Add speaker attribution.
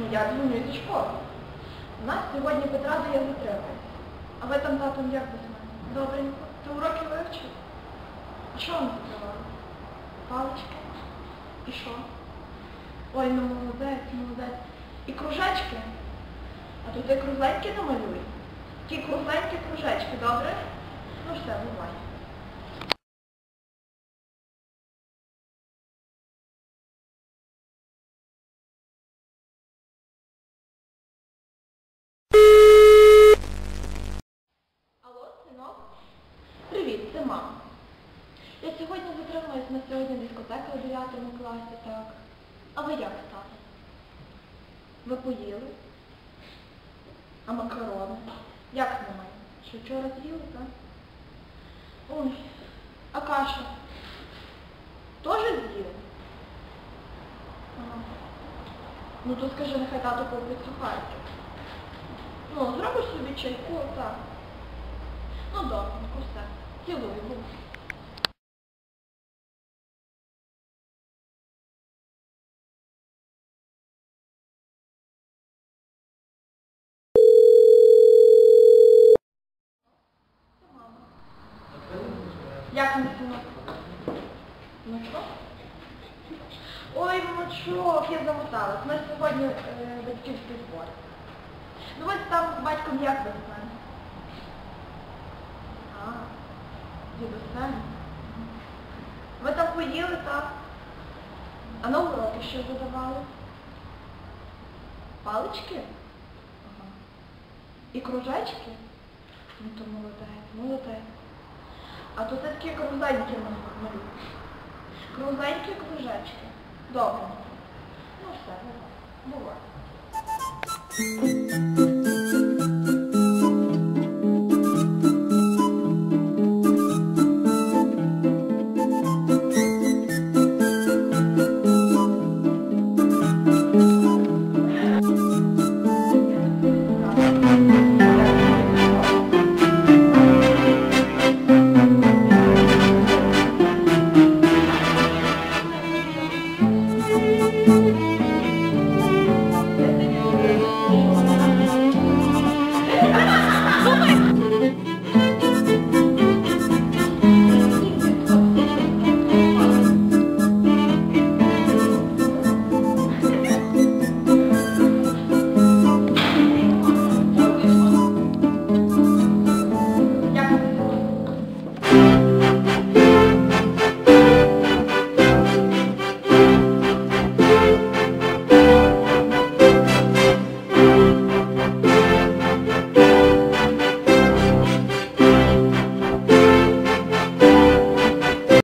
Speaker 1: Ну, я дзвоню зі школи. У нас сьогодні Петра дає затримка. А ви там татом як без мене? Добренько. Ти уроки вивчив? А що вам закривали? Палички? І що? Ой, ну молодець, молодець. І кружечки. А тут і кругленькі намалюють. Ті кругленькі кружечки. Дискотека у 9 класі, так. А ви як стали? Ви поїли? А макарони? Як немає? Що вчора з'їли, так? Ой, а каша? Теж з'їли? Ну то скажи, нехай тато купить сухарики. Ну, зробиш собі чайку, так. Ну добре, все. Цілую. Як синок? Ну? Ой, мочок, я замоталась. Нас сьогодні е, батьківський збор. Ну ось там з батьком як ви знаєте? А, дідусем. Ви там поїли, так? А на уроки що задавали? Палички? Ага. І кружечки? Ну то молодець, молодець. А то це такі кругленькі малюють. Кругленькі кружечки. Добре. Ну все, бувай. Бувай.